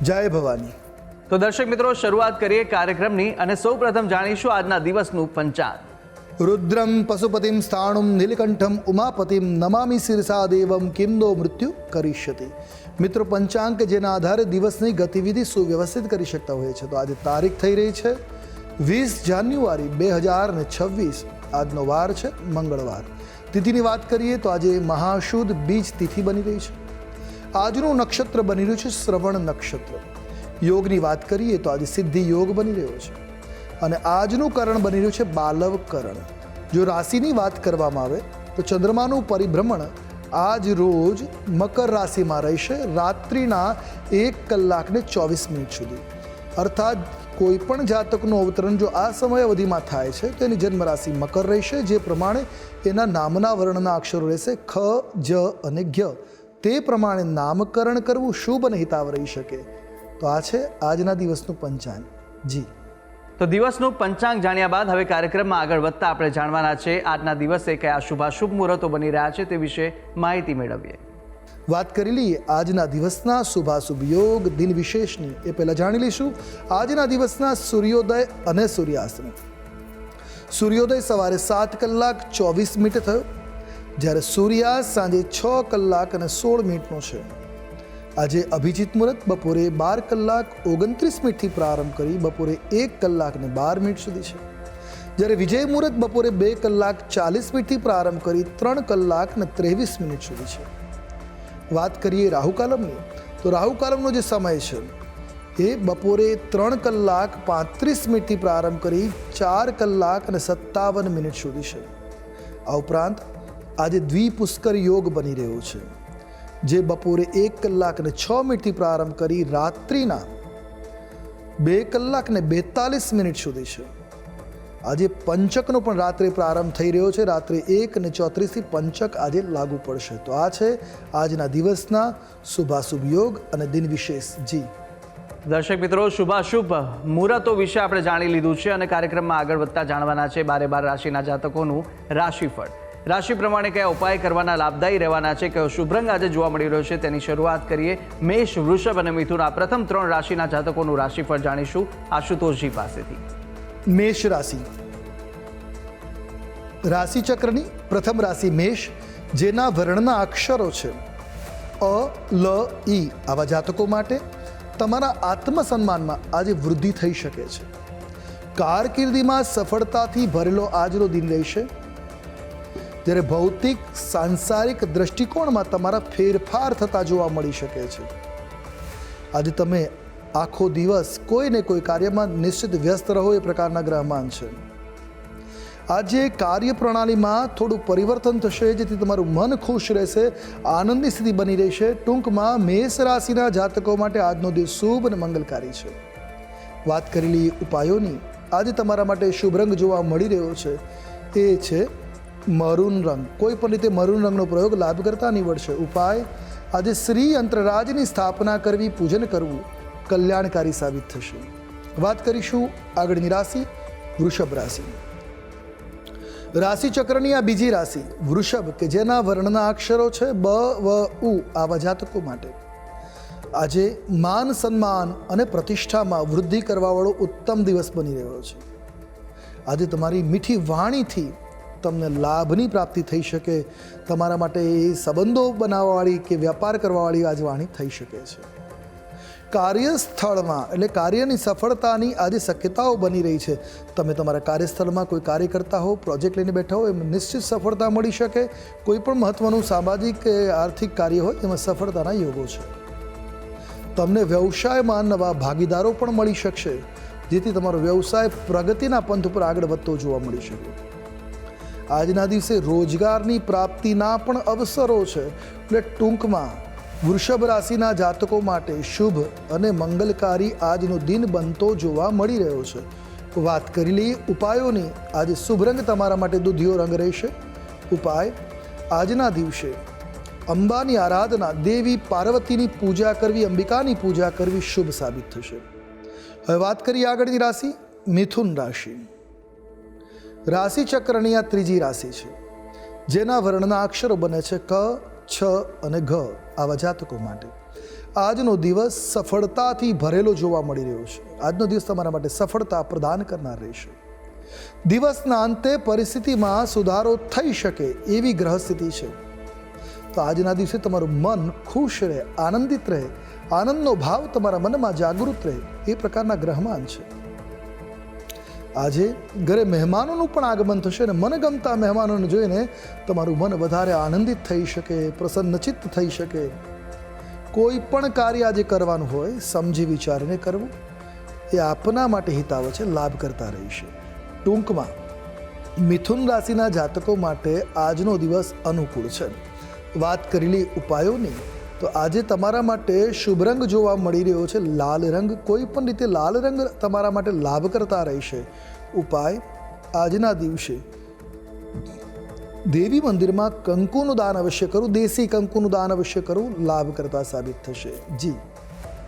જય ભવાની. તો દર્શક મિત્રો શરૂઆત કરીએ કાર્યક્રમની અને સૌ પ્રથમ જાણીશું આજના દિવસનું પંચાંગ. રુદ્રમ પશુપતિમ સ્થાણુમ નીલકંઠમ ઉમાપતિમ નમામિ શિરસા દેવમ કિંદો મૃત્યુ કરીષ્યતિ મિત્રો પંચાંગ કે જેના આધારે દિવસની ગતિવિધિ સુવ્યવસ્થિત કરી શકતા હોય છે. તો આજે તારીખ થઈ રહી છે વીસ જાન્યુઆરી બે હજાર ને છવ્વીસ. આજનો વાર છે મંગળવાર. તિથિની વાત કરીએ તો આજે મહાશુદ્ધ બીજ તિથિ બની રહી છે. આજનું નક્ષત્ર બની રહ્યું છે શ્રવણ નક્ષત્ર. યોગની વાત કરીએ તો આજે સિદ્ધિ યોગ બની રહ્યો છે. અને આજનું કરણ બની રહ્યું છે બાલવ કરણ. જો રાશિની વાત કરવામાં આવે, તો ચંદ્રમાનું પરિભ્રમણ આજ રોજ મકર રાશિમાં રહેશે, રાત્રિના એક કલાકને ચોવીસ મિનિટ સુધી. અર્થાત કોઈ પણ જાતકનું અવતરણ જો આ સમય અવધિમાં થાય છે, તો એની જન્મ રાશિ મકર રહેશે, જે પ્રમાણે એના નામના વર્ણના અક્ષરો રહેશે ખ, જ અને જ્ઞ તે પ્રમાણે નામકરણ કરવું શુભ અને હિતાવ રહી શકે. તો આ છે આજના દિવસનું પંચાંગ. જી. તો દિવસનું પંચાંગ જાણ્યા બાદ હવે કાર્યક્રમમાં આગળ વધતા આપણે જાણવાના છે આજના દિવસે કયા શુભાશુભ મુહૂર્તો બની રહ્યા છે તે વિશે માહિતી મેળવીએ. વાત કરી લઈએ આજના દિવસના શુભાશુભ યોગ દિન વિશેષની. એ પહેલાં જાણી લઈશું આજના દિવસના સૂર્યોદય અને સૂર્યાસ્તની સૂર્યોદય સવારે સાત કલાક ચોવીસ મિનિટ થયો. જ્યારે સૂર્યાસ્ત સાંજે છ કલાક અને સોળ મિનિટનો છે. આજે અભિજીત મુહૂર્ત બપોરે બાર કલાક ઓગણત્રીસ મિનિટથી પ્રારંભ કરી બપોરે એક કલાક ને બાર મિનિટ સુધી છે. જ્યારે વિજય મુહૂર્ત બપોરે બે કલાક ચાલીસ મિનિટથી પ્રારંભ કરી ત્રણ કલાક ને ત્રેવીસ મિનિટ સુધી છે. વાત કરીએ રાહુકાલમની તો રાહુકાલમનો જે સમય છે, એ બપોરે ત્રણ કલાક પાંત્રીસ મિનિટથી પ્રારંભ કરી ચાર કલાક અને સત્તાવન મિનિટ સુધી છે. આ ઉપરાંત આજે દ્વિપુષ્કર યોગ બની રહ્યો છે, જે બપોરે એક કલાક ને છ મિનિટથી પ્રારંભ કરી રાત્રિના બે કલાક ને બેતાલીસ મિનિટ સુધી છે. આજે પંચકનો પણ રાત્રે પ્રારંભ થઈ રહ્યો છે, રાત્રે એક ને ચોત્રીસથી પંચક આજે લાગુ પડશે. તો આ છે આજના દિવસના શુભાશુભ યોગ અને દિન વિશેષ. જી. દર્શક મિત્રો, શુભાશુભ મુહૂર્તો વિશે આપણે જાણી લીધું છે અને કાર્યક્રમમાં આગળ વધતા જાણવાના છે બારે બાર રાશિના જાતકોનું રાશિફળ. રાશિ પ્રમાણે કયા ઉપાય કરવાના લાભદાયી રહેવાના છે, કયો શુભ રંગ આજે જોવા મળી રહ્યો છે, તેની શરૂઆત કરીએ મેષ, વૃષભ અને મિથુન. આ પ્રથમ ત્રણ રાશિના જાતકોનું રાશિફળ જાણીશું આશુતોષજી પાસેથી. મેષ રાશિ. રાશિ ચક્રની પ્રથમ રાશિ મેષ, જેના વર્ણના અક્ષરો છે અ, લ ઈ આવા જાતકો માટે તમારા આત્મસન્માનમાં આજે વૃદ્ધિ થઈ શકે છે. કારકિર્દીમાં સફળતાથી ભરેલો આજનો દિન રહેશે. જ્યારે ભૌતિક, સાંસારિક દ્રષ્ટિકોણમાં તમારા ફેરફાર થતા જોવા મળી શકે છે. આજે તમે આખો દિવસ કોઈ ને કોઈ કાર્યમાં નિશ્ચિત વ્યસ્ત રહો એ પ્રકારના ગ્રહમાન છે. આજે કાર્ય પ્રણાલીમાં થોડું પરિવર્તન થશે જેથી તમારું મન ખુશ રહેશે, આનંદની સ્થિતિ બની રહેશે. ટૂંકમાં મેષ રાશિના જાતકો માટે આજનો દિવસ શુભ અને મંગલકારી છે. વાત કરેલી ઉપાયોની આજે તમારા માટે શુભ રંગ જોવા મળી રહ્યો છે. એ છે મરૂન રંગ. કોઈ પણ રીતે મરૂન રંગનો પ્રયોગ લાભ કરતા નીવડશે. ઉપાય? આજે શ્રી અંતરરાજની સ્થાપના કરવી, પૂજન કરવું કલ્યાણકારી સાબિત થશે. વાત કરીશું આગળની રાશિ, વૃષભ રાશિ. રાશિ ચક્રની આ બીજી રાશિ, વૃષભ, કે જેના વર્ણના અક્ષરો છે બ, વ, ઉ, આવા જાતકો માટે. આજે માન સન્માન અને પ્રતિષ્ઠામાં વૃદ્ધિ કરવાવાળો ઉત્તમ દિવસ બની રહ્યો છે. આજે તમારી મીઠી વાણીથી તમને લાભની પ્રાપ્તિ થઈ શકે. તમારા માટે એ સંબંધો બનાવવાવાળી કે વ્યાપાર કરવાવાળી આજ વાણી થઈ શકે છે. કાર્યસ્થળમાં, એટલે કાર્યની સફળતાની આજે શક્યતાઓ બની રહી છે. તમે તમારા કાર્યસ્થળમાં કોઈ કાર્ય કરતા હો, પ્રોજેક્ટ લઈને બેઠા હો એમાં નિશ્ચિત સફળતા મળી શકે. કોઈ પણ મહત્ત્વનું સામાજિક કે આર્થિક કાર્ય હોય, એમાં સફળતાના યોગો છે. તમને વ્યવસાયમાં નવા ભાગીદારો પણ મળી શકશે, જેથી તમારો વ્યવસાય પ્રગતિના પંથ ઉપર આગળ વધતો જોવા મળી શકે. આજના દિવસે રોજગારની પ્રાપ્તિના પણ અવસરો છે. એટલે ટૂંકમાં, વૃષભ રાશિના જાતકો માટે શુભ અને મંગલકારી આજનો દિન બનતો જોવા મળી રહ્યો છે. વાત કરી લઈએ ઉપાયોની. આજે શુભ રંગ તમારા માટે દૂધિયો રંગ રહેશે. ઉપાય, આજના દિવસે અંબાની આરાધના, દેવી પાર્વતીની પૂજા કરવી, અંબિકાની પૂજા કરવી શુભ સાબિત થશે. હવે વાત કરીએ આગળની રાશિ, મિથુન રાશિ. રાશિ આ ત્રીજી રાશિ છે, જેના વર્ણના અક્ષરો બને છે ક, છ અને ઘ આવા જાતકો માટે. આજનો દિવસ સફળતાથી ભરેલો જોવા મળી રહ્યો છે. આજનો દિવસ તમારા માટે સફળતા પ્રદાન કરનાર રહેશે. દિવસના અંતે પરિસ્થિતિમાં સુધારો થઈ શકે એવી ગ્રહ સ્થિતિ છે. તો આજના દિવસે તમારું મન ખુશ રહે, આનંદિત રહે, આનંદનો ભાવ તમારા મનમાં જાગૃત રહે એ પ્રકારના ગ્રહમાન છે. આજે ઘરે મહેમાનોનું પણ આગમન થશે અને મનગમતા મહેમાનોને જોઈને તમારું મન વધારે આનંદિત થઈ શકે પ્રસન્નચિત્ત થઈ શકે. કોઈ પણ કાર્ય આજે કરવાનું હોય, સમજી વિચારીને કરવું. એ આપના માટે હિતાવ છે, લાભ કરતા રહેશે. ટૂંકમાં, મિથુન રાશિના જાતકો માટે આજનો દિવસ અનુકૂળ છે. વાત કરેલી ઉપાયોની તો આજે તમારા માટે શુભ રંગ જોવા મળી રહ્યો છે. લાલ રંગ કોઈ પણ રીતે લાલ રંગ તમારા માટે લાભ કરતા રહેશે. ઉપાય, આજના દિવસે દેવી મંદિરમાં કંકુનું દાન અવશ્ય કરું. દેશી કંકુનું દાન અવશ્ય કરું. લાભ કરતા સાબિત થશે. જી.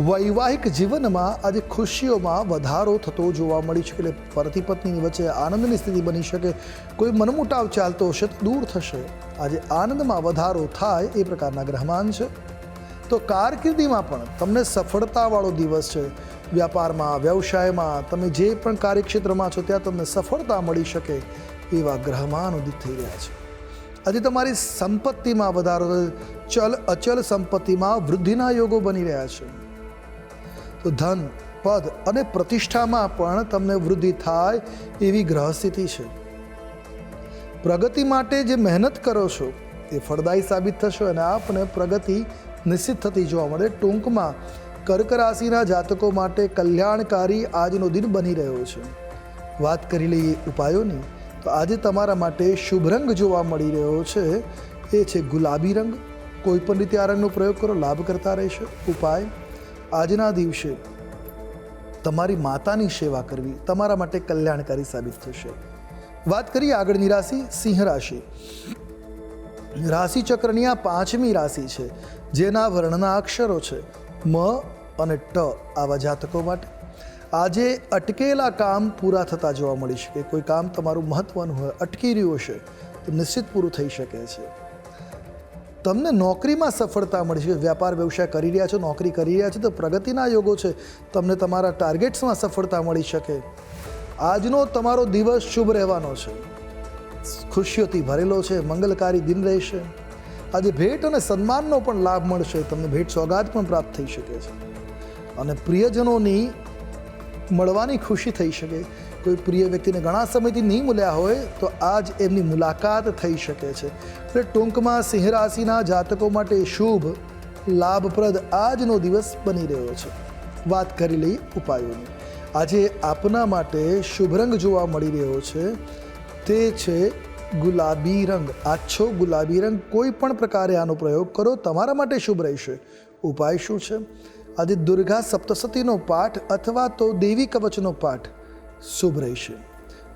વૈવાહિક જીવનમાં આજે ખુશીઓમાં વધારો થતો જોવા મળી છે એટલે પતિ પત્નીની વચ્ચે આનંદની સ્થિતિ બની શકે. કોઈ મનમુટાવ ચાલતો હશે તો દૂર થશે. આજે આનંદમાં વધારો થાય એ પ્રકારના ગ્રહમાન છે. તો કારકિર્દીમાં પણ તમને સફળતાવાળો દિવસ છે. વ્યાપારમાં, વ્યવસાયમાં તમે જે પણ કાર્યક્ષેત્રમાં છો ત્યાં તમને સફળતા મળી શકે એવા ગ્રહમાન ઉદિત થઈ રહ્યા છે. આજે તમારી સંપત્તિમાં વધારો ચલ, અચલ સંપત્તિમાં વૃદ્ધિના યોગો બની રહ્યા છે. ધન, પદ અને પ્રતિષ્ઠામાં પણ તમને વૃદ્ધિ થાય એવી ગ્રહ સ્થિતિ છે. પ્રગતિ માટે જે મહેનત કરો છો, એ ફળદાયી સાબિત થશો અને આપને પ્રગતિ નિશ્ચિત થતી જોવા મળે. ટૂંકમાં, કર્ક રાશિના જાતકો માટે કલ્યાણકારી આજનો દિન બની રહ્યો છે. વાત કરી લઈએ ઉપાયોની, તો આજે તમારા માટે શુભ રંગ જોવા મળી રહ્યો છે. એ છે ગુલાબી રંગ. કોઈપણ રીતે આ રંગનો પ્રયોગ કરો લાભ કરતા રહેશે. ઉપાય આજના દિવસે તમારી માતાની સેવા કરવી, તમારા માટે કલ્યાણકારી સાબિત થશે. વાત કરીએ આગળની રાશિ, સિંહ રાશિ. રાશિ ચક્રની આ પાંચમી રાશિ છે, જેના વર્ણના અક્ષરો છે, મ અને ટ આવા જાતકો માટે. આજે અટકેલા કામ પૂરા થતા જોવા મળી શકે. કોઈ કામ તમારું મહત્વનું હોય, અટકી રહ્યું હશે, તો નિશ્ચિત પૂરું થઈ શકે છે. તમને નોકરીમાં સફળતા મળશે. વ્યાપાર, વ્યવસાય કરી રહ્યા છો, નોકરી કરી રહ્યા છો, તો પ્રગતિના યોગો છે. તમને તમારા ટાર્ગેટ્સમાં સફળતા મળી શકે. આજનો તમારો દિવસ શુભ રહેવાનો છે. ખુશીઓથી ભરેલો છે, મંગલકારી દિન રહેશે. આજે ભેટ અને સન્માનનો પણ લાભ મળશે. તમને ભેટ સોગાદ પણ પ્રાપ્ત થઈ શકે છે. અને પ્રિયજનોની મળવાની ખુશી થઈ શકે. કોઈ પ્રિય વ્યક્તિને ઘણા સમયથી નહીં મળ્યા હોય, તો આજ એમની મુલાકાત થઈ શકે છે. એટલે ટૂંકમાં સિંહ રાશિના જાતકો માટે શુભ, લાભપ્રદ આજનો દિવસ બની રહ્યો છે. વાત કરી લઈ ઉપાયોની. આજે આપના માટે શુભ રંગ જોવા મળી રહ્યો છે. તે છે ગુલાબી રંગ. આછો ગુલાબી રંગ કોઈ પણ પ્રકારે આનો પ્રયોગ કરો, તમારા માટે શુભ રહેશે. ઉપાય શું છે? આજે દુર્ગા સપ્તસતીનો પાઠ અથવા તો દેવી કવચનો પાઠ. શુભ રહેશે.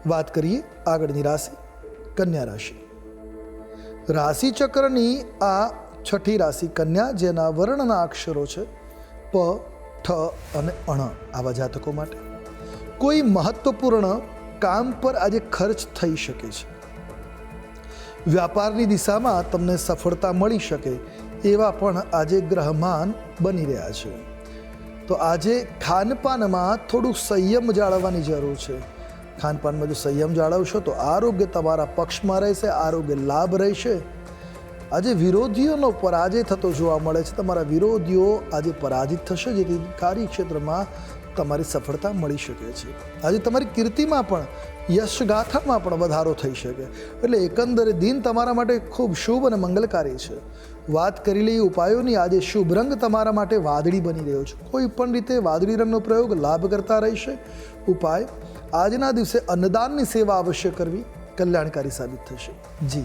વાત કરીએ આગળની રાશિ, કન્યા રાશિ. રાશિ ચક્રની આ છઠ્ઠી રાશિ કન્યા, જેના વર્ણના અક્ષરો છે, પ ઠ અને અણ, આવા જાતકો માટે. કોઈ મહત્વપૂર્ણ કામ પર આજે ખર્ચ થઈ શકે છે. વ્યાપારની દિશામાં તમને સફળતા મળી શકે, એવા પણ આજે ગ્રહમાન બની રહ્યા છે. તો આજે ખાનપાનમાં થોડું સંયમ જાળવવાની જરૂર છે. ખાનપાનમાં જો સંયમ જાળવશો તો આરોગ્ય તમારા પક્ષમાં રહેશે, આરોગ્ય લાભ રહેશે. આજે વિરોધીઓનો પરાજય થતો જોવા મળે છે. તમારા વિરોધીઓ આજે પરાજિત થશે, જેથી કાર્યક્ષેત્રમાં તમારી સફળતા મળી શકે છે. આજે તમારી કીર્તિમાં પણ, યશગાથામાં પણ વધારો થઈ શકે. એટલે એકંદરે દિન તમારા માટે ખૂબ શુભ અને મંગલકારી છે. વાત કરી લઈએ ઉપાયોની, આજે શુભ રંગ તમારા માટે વાદળી બની રહ્યો છે. કોઈ પણ રીતે વાદળી રંગનો પ્રયોગ લાભ કરતા રહેશે. ઉપાય, આજના દિવસે અન્નદાનની સેવા અવશ્ય કરવી કલ્યાણકારી સાબિત થશે. જી.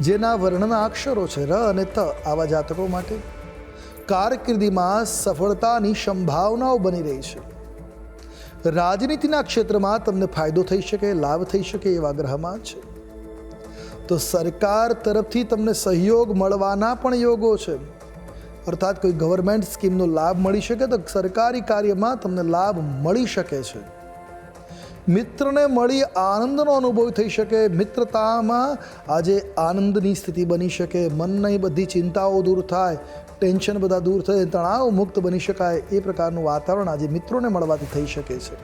જેના વર્ણના અક્ષરો છે ર અને ત આવા જાતકો માટે. કારકિર્દીમાં સફળતાની સંભાવનાઓ બની રહી છે. રાજનીતિના ક્ષેત્રમાં તમને ફાયદો થઈ શકે, લાભ થઈ શકે એવા ગ્રહમાં છે. તો સરકાર તરફથી તમને સહયોગ મળવાના પણ યોગો છે. અર્થાત કોઈ ગવર્મેન્ટ સ્કીમનો લાભ મળી શકે તો સરકારી કાર્યમાં તમને લાભ મળી શકે છે. મિત્રને મળી આનંદનો અનુભવ થઈ શકે. મિત્રતામાં આજે આનંદની સ્થિતિ બની શકે. મનની બધી ચિંતાઓ દૂર થાય. ટેન્શન બધા દૂર થાય. તણાવ મુક્ત બની શકાય. એ પ્રકારનું વાતાવરણ આજે મિત્રોને મળવાથી થઈ શકે છે.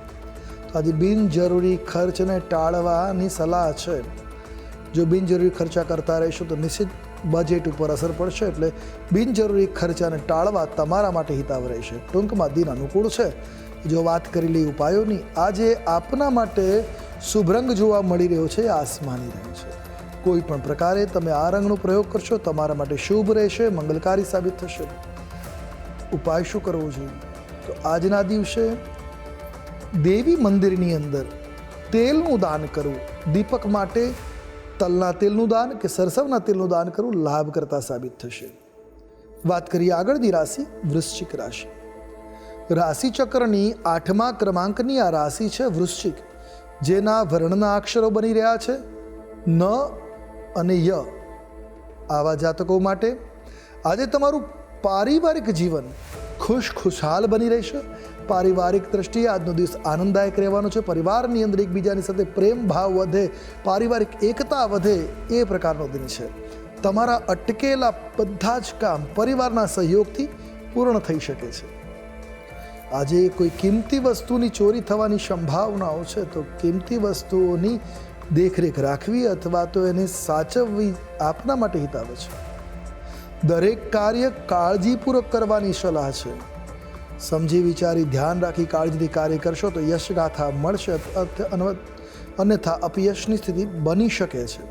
આજે બિનજરૂરી ખર્ચને ટાળવાની સલાહ છે. જો બિનજરૂરી ખર્ચા કરતા રહેશો તો નિશ્ચિત બજેટ ઉપર અસર પડશે એટલે બિનજરૂરી ખર્ચાને ટાળવા તમારા માટે હિતાવ રહેશે. ટૂંકમાં દિન અનુકૂળ છે. જો વાત કરી લઈ ઉપાયોની, આજે આપના માટે શુભ રંગ જોવા મળી રહ્યો છે, આસમાની રંગ છે. કોઈ પણ પ્રકારે તમે આ રંગનો પ્રયોગ કરશો, તમારા માટે શુભ રહેશે, મંગલકારી સાબિત થશે. ઉપાય શું કરવો જોઈએ? તો આજના દિવસે દેવી મંદિરની અંદર તેલનું દાન કરવું, દીપક માટે તલના તેલનું દાન કે સરસવના તેલનું દાન કરવું લાભ કરતા સાબિત થશે. વાત કરીએ આગળની રાશિ, વૃશ્ચિક રાશિ. રાશિ ચક્રની આઠમા ક્રમાંકની આ રાશિ છે વૃશ્ચિક, જેના વર્ણના અક્ષરો બની રહ્યા છે ન અને ય. આવા જાતકો માટે આજે તમારું પારિવારિક જીવન ખુશ ખુશહાલ બની રહેશે. પારિવારિક દ્રષ્ટિએ આજનો દિવસ આનંદદાયક રહેવાનો છે. પરિવારની અંદર એકબીજાની સાથે પ્રેમ ભાવ વધે, પારિવારિક એકતા વધે એ પ્રકારનો દિન છે. તમારા અટકેલા બધા જ કામ પરિવારના સહયોગથી પૂર્ણ થઈ શકે છે. આજે કોઈ કિંમતી વસ્તુની ચોરી થવાની સંભાવનાઓ છે, તો કિંમતી વસ્તુઓની દેખરેખ રાખવી અથવા તો એને સાચવવી આપના માટે હિતાવે છે. દરેક કાર્ય કાળજીપૂર્વક કરવાની સલાહ છે. સમજી વિચારી ધ્યાન રાખી કાળજીથી કાર્ય કરશો તો યશગાથા મળશે અન્યથા અપયશની સ્થિતિ બની શકે છે.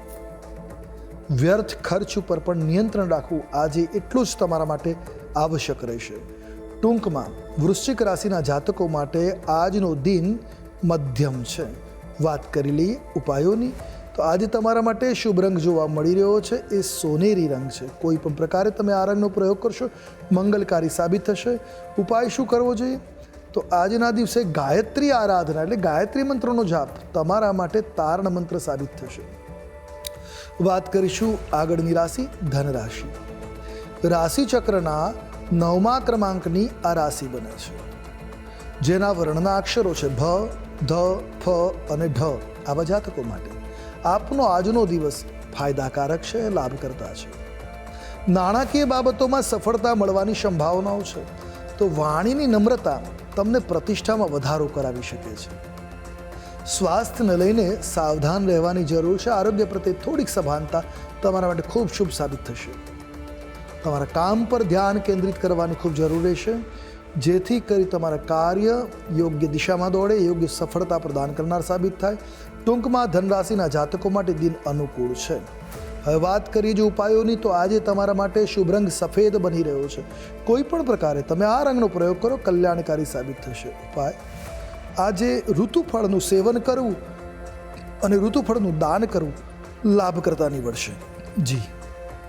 વ્યર્થ ખર્ચ ઉપર પણ નિયંત્રણ રાખવું આજે એટલું જ તમારા માટે આવશ્યક રહેશે. ટૂંકમાં વૃશ્ચિક રાશિના જાતકો માટે આજનો દિન મધ્યમ છે. વાત કરી લઈએ ઉપાયોની. તો આજે તમારા માટે શુભ રંગ જોવા મળી રહ્યો છે. એ સોનેરી રંગ છે. કોઈ પણ પ્રકારે તમે આ રંગનો પ્રયોગ કરશો, મંગલકારી સાબિત થશે. ઉપાય શું કરવો જોઈએ? તો આજના દિવસે ગાયત્રી આરાધના એટલે ગાયત્રી મંત્રનો જાપ તમારા માટે તારણ મંત્ર સાબિત થશે. વાત કરીશું આગળની રાશિ ધન રાશિ રાશિ ચક્રના નવમા ક્રમાંકની આ રાશિ બને છે. જેના વર્ણના અક્ષરો છે ભ, ધ, ફ અને ઢ. આવા જાતકો માટે આપનો આજનો દિવસ ફાયદાકારક છે, લાભકર્તા છે. નાણાકીય બાબતોમાં સફળતા મળવાની સંભાવનાઓ છે. તો વાણીની નમ્રતા તમને પ્રતિષ્ઠામાં વધારો કરાવી શકે છે. સ્વાસ્થ્યને લઈને સાવધાન રહેવાની જરૂર છે. આરોગ્ય પ્રત્યે થોડીક સભાનતા તમારા માટે ખૂબ શુભ સાબિત થશે. તમારા કામ પર ધ્યાન કેન્દ્રિત કરવાની ખૂબ જરૂર રહેશે જેથી કરી તમારા કાર્ય યોગ્ય દિશામાં દોડે, યોગ્ય સફળતા પ્રદાન કરનાર સાબિત થાય. ટૂંકમાં ધનરાશિના જાતકો માટે દિન અનુકૂળ છે. હવે વાત કરીએ જો ઉપાયોની, તો આજે તમારા માટે શુભ રંગ સફેદ બની રહ્યો છે. કોઈ પણ પ્રકારે તમે આ રંગનો પ્રયોગ કરો, કલ્યાણકારી સાબિત થશે. ઉપાય? આજે ઋતુફળનું સેવન કરવું અને ઋતુફળનું દાન કરવું લાભકર્તા નીવડશે. જી.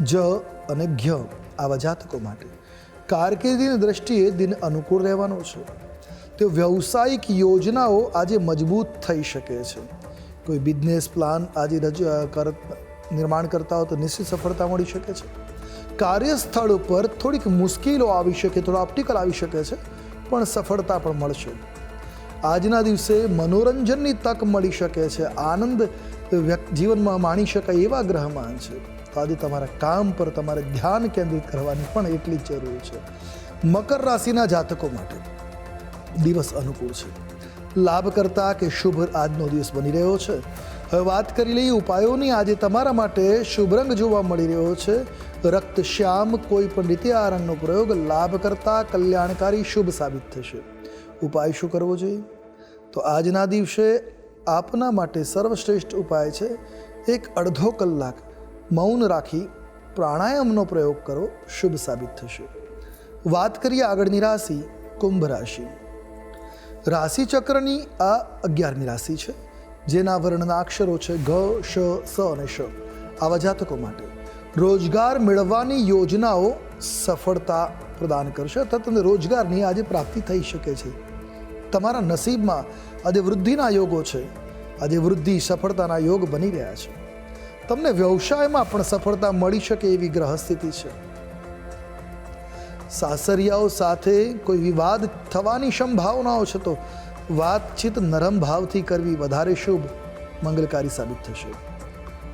જ અને ઘ્ય આવા જાતકો માટે. કારકિર્દીની દ્રષ્ટિએ દિન અનુકૂળ રહેવાનો છે. તે વ્યવસાયિક યોજનાઓ આજે મજબૂત થઈ શકે છે. કોઈ બિઝનેસ પ્લાન આજે રજ નિર્માણ કરતા હો તો નિશ્ચિત સફળતા મળી શકે છે. કાર્યસ્થળ ઉપર થોડીક મુશ્કેલીઓ આવી શકે, થોડા ઓપ્ટિકલ આવી શકે છે, પણ સફળતા પણ મળશે. આજના દિવસે મનોરંજનની તક મળી શકે છે. આનંદ જીવનમાં માણી શકાય એવા ગ્રહમાન છે. આજે તમારા કામ પર તમારે ધ્યાન કેન્દ્રિત કરવાની પણ એટલી જ જરૂર છે. મકર રાશિના જાતકો માટે દિવસ અનુકૂળ છે. લાભ કરતા કે શુભ આજનો દિવસ બની રહ્યો છે. હવે વાત કરી લઈએ ઉપાયોની. આજે તમારા માટે શુભ રંગ જોવા મળી રહ્યો છે. રક્ત શ્યામ કોઈ પણ રીતે આ રંગનો પ્રયોગ લાભ કરતા કલ્યાણકારી શુભ સાબિત થશે. ઉપાય શું કરવો જોઈએ? તો આજના દિવસે આપના માટે સર્વશ્રેષ્ઠ ઉપાય છે એક અડધો કલાક મૌન રાખી પ્રાણાયામનો પ્રયોગ કરો, શુભ સાબિત થશે. વાત કરીએ આગળની રાશિ, કુંભ રાશિ. રાશિ ચક્રની આ અગિયારમી રાશિ છે, જેના વર્ણના અક્ષરો છે ઘ, શ, સ અને શ. આવા જાતકો માટે રોજગાર મેળવવાની યોજનાઓ સફળતા પ્રદાન કરશે અથવા તમને રોજગારની આજે પ્રાપ્તિ થઈ શકે છે. તમારા નસીબમાં આજે વૃદ્ધિના યોગો છે, આજે વૃદ્ધિ સફળતાના યોગ બની રહ્યા છે. તમને વ્યવસાયમાં પણ સફળતા મળી શકે એવી ગ્રહ સ્થિતિ છે. સાસરિયાઓ સાથે કોઈ વિવાદ થવાની સંભાવનાઓ છે તો વાતચીત નરમ ભાવથી કરવી વધારે શુભ, મંગલકારી સાબિત થશે.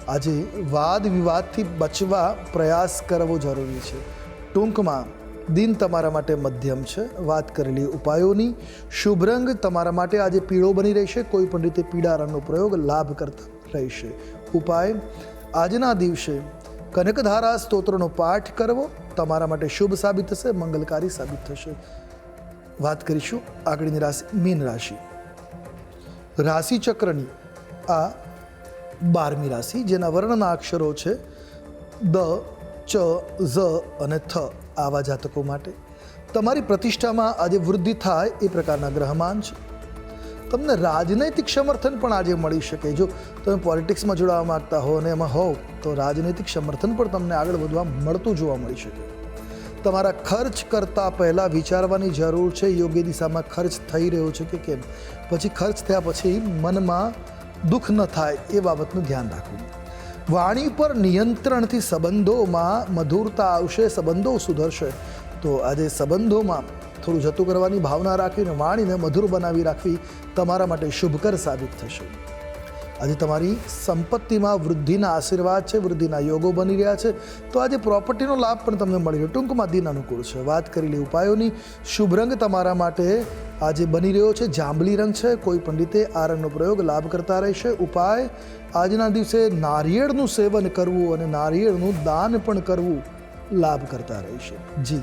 આજે વાદ વિવાદથી બચવા પ્રયાસ કરવો જરૂરી છે. ટૂંકમાં, દિન તમારા માટે મધ્યમ છે. વાત કરેલી ઉપાયોની, શુભ રંગ તમારા માટે આજે પીળો બની રહેશે. કોઈ પણ રીતે પીળા રંગનો પ્રયોગ લાભ કરતા રહેશે. ઉપાય. આજના દિવસે કનકધારા સ્તોત્રનો પાઠ કરવો તમારા માટે શુભ સાબિત થશે, મંગલકારી સાબિત થશે. વાત કરીશું આગળની રાશિ, મીન રાશિ. રાશિ ચક્રની આ બારમી રાશિ, જેના વર્ણના અક્ષરો છે દ, ચ, ઝ અને થ, આવા જાતકો માટે. તમારી પ્રતિષ્ઠામાં આજે વૃદ્ધિ થાય એ પ્રકારના ગ્રહમાન છે. તમને રાજનૈતિક સમર્થન પણ આજે મળી શકે. જો તમે પોલિટિક્સમાં જોડાવા માગતા હો અને એમાં હોવ, તો રાજનૈતિક સમર્થન પણ તમને આગળ વધવા મળતું જોવા મળી શકે. તમારા ખર્ચ કરતાં પહેલાં વિચારવાની જરૂર છે, યોગ્ય દિશામાં ખર્ચ થઈ રહ્યો છે કે કેમ? પછી ખર્ચ થયા પછી મનમાં દુઃખ ન થાય એ બાબતનું ધ્યાન રાખવું. વાણી પર નિયંત્રણથી સંબંધોમાં મધુરતા આવશે, સંબંધો સુધરશે. તો આજે સંબંધોમાં થોડું જતું કરવાની ભાવના રાખીને વાણીને મધુર બનાવી રાખવી તમારા માટે શુભકર સાબિત થશે. આજે તમારી સંપત્તિમાં વૃદ્ધિના આશીર્વાદ છે, વૃદ્ધિના યોગો બની રહ્યા છે. તો આજે પ્રોપર્ટીનો લાભ પણ તમને મળી રહ્યો. ટૂંકમાં દિન અનુકૂળ છે. વાત કરેલી ઉપાયોની. શુભ રંગ તમારા માટે આજે બની રહ્યો છે. જાંબલી રંગ છે. કોઈ રીતે આ રંગનો પ્રયોગ લાભ કરતા રહેશે. ઉપાય, આજના દિવસે નારિયેળનું સેવન કરવું અને નારિયેળનું દાન પણ કરવું લાભ કરતા રહેશે. જી.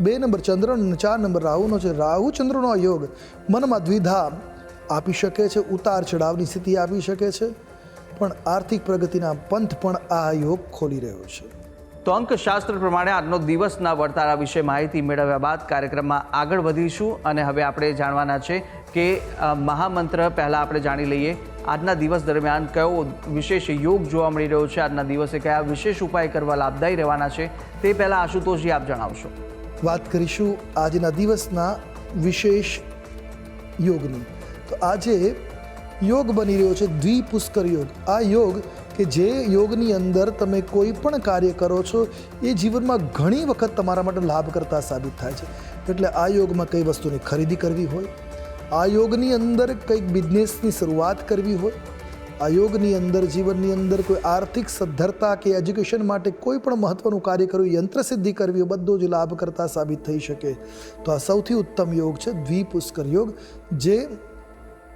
બે નંબર ચંદ્ર અને ચાર નંબર રાહુનો છે. રાહુ ચંદ્રનો આ યોગ મનમાં દ્વિધા આપી શકે છે, ઉતાર ચઢાવની સ્થિતિ આપી શકે છે, પણ આર્થિક પ્રગતિના પંથ પણ આ યોગ ખોલી રહ્યો છે. તો અંકશાસ્ત્ર પ્રમાણે આજનો દિવસના વર્તારા વિશે માહિતી મેળવ્યા બાદ કાર્યક્રમમાં આગળ વધીશું અને હવે આપણે જાણવાના છે કે મહામંત્ર પહેલાં આપણે જાણી લઈએ. આજના દિવસ દરમિયાન કયો વિશેષ યોગ જોવા મળી રહ્યો છે? આજના દિવસે કયા વિશેષ ઉપાય કરવા લાભદાયી રહેવાના છે? તે પહેલાં આશુતોષજી આપ જણાવશો. વાત કરીશું આજના દિવસના વિશેષ યોગની. તો આજે યોગ બની રહ્યો છે દ્વિપુષ્કર યોગ. આ યોગ કે જે યોગની અંદર તમે કોઈ પણ કાર્ય કરો છો, એ જીવનમાં ઘણી વખત તમારા માટે લાભકર્તા સાબિત થાય છે. એટલે આ યોગમાં કઈ વસ્તુની ખરીદી કરવી હોય, આ યોગની અંદર કંઈક બિઝનેસની શરૂઆત કરવી હોય આ યોગની અંદર, જીવનની અંદર કોઈ આર્થિક સદ્ધરતા કે એજ્યુકેશન માટે કોઈ પણ મહત્વનું કાર્ય કરવું યંત્રસિદ્ધિ કરવી, એ બધું જ લાભ કરતા સાબિત થઈ શકે. તો આ સૌથી ઉત્તમ યોગ છે દ્વિપુષ્કર યોગ, જે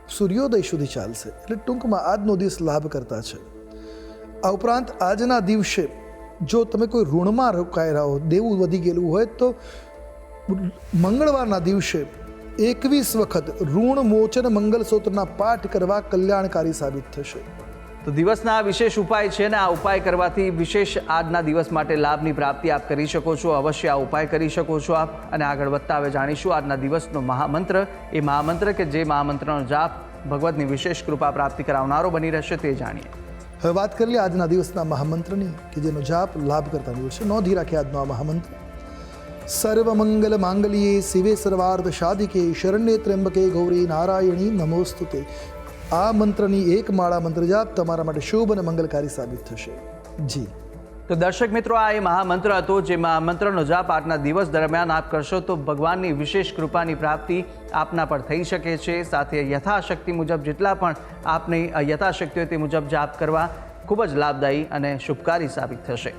સૂર્યોદય સુધી ચાલશે. એટલે ટૂંકમાં આજનો દિવસ લાભ કરતા છે. આ ઉપરાંત આજના દિવસે જો તમે કોઈ ઋણમાં રોકાઈ રહો દેવું વધી ગયેલું હોય તો મંગળવારના દિવસે એકવીસ વખત ઋણ મોચન મંગલસૂત્રના પાઠ કરવા કલ્યાણકારી સાબિત થશે. તો દિવસના આ વિશેષ ઉપાય છે ને આ ઉપાય કરવાથી વિશેષ આજના દિવસ માટે લાભની પ્રાપ્તિ આપ કરી શકો છો અવશ્ય આ ઉપાય કરી શકો છો આપ. અને આગળ વધતા હવે જાણીશું આજના દિવસનો મહામંત્ર. એ મહામંત્ર કે જે મહામંત્રનો જાપ ભગવતની વિશેષ કૃપા પ્રાપ્તિ કરાવનારો બની રહેશે તે જાણીએ. હવે વાત કરી લઈએ આજના દિવસના મહામંત્રની કે જેનો જાપ લાભ કરતા દિવસે. નોંધી રાખે આજનો આ મહામંત્ર. સર્વમંગલ માંગલ્યે શિવે સર્વાર્થ સાધિકે શરણ્ય ત્ર્યંબકે ગૌરી નારાયણી નમોસ્તુતે આ મંત્રની એક માળા મંત્ર જાપ તમારા માટે શુભ અને મંગલકારી સાબિત થશે જી તો દર્શક મિત્રો, આ એ મહામંત્ર હતો જેમાં મંત્રનો જાપ આજના દિવસ દરમિયાન આપ કરશો તો ભગવાનની વિશેષ કૃપાની પ્રાપ્તિ આપના પર થઈ શકે છે. સાથે યથાશક્તિ મુજબ જેટલા પણ આપની યથાશક્તિ હોય તે મુજબ જાપ કરવા ખૂબ જ લાભદાયી અને શુભકારી સાબિત થશે.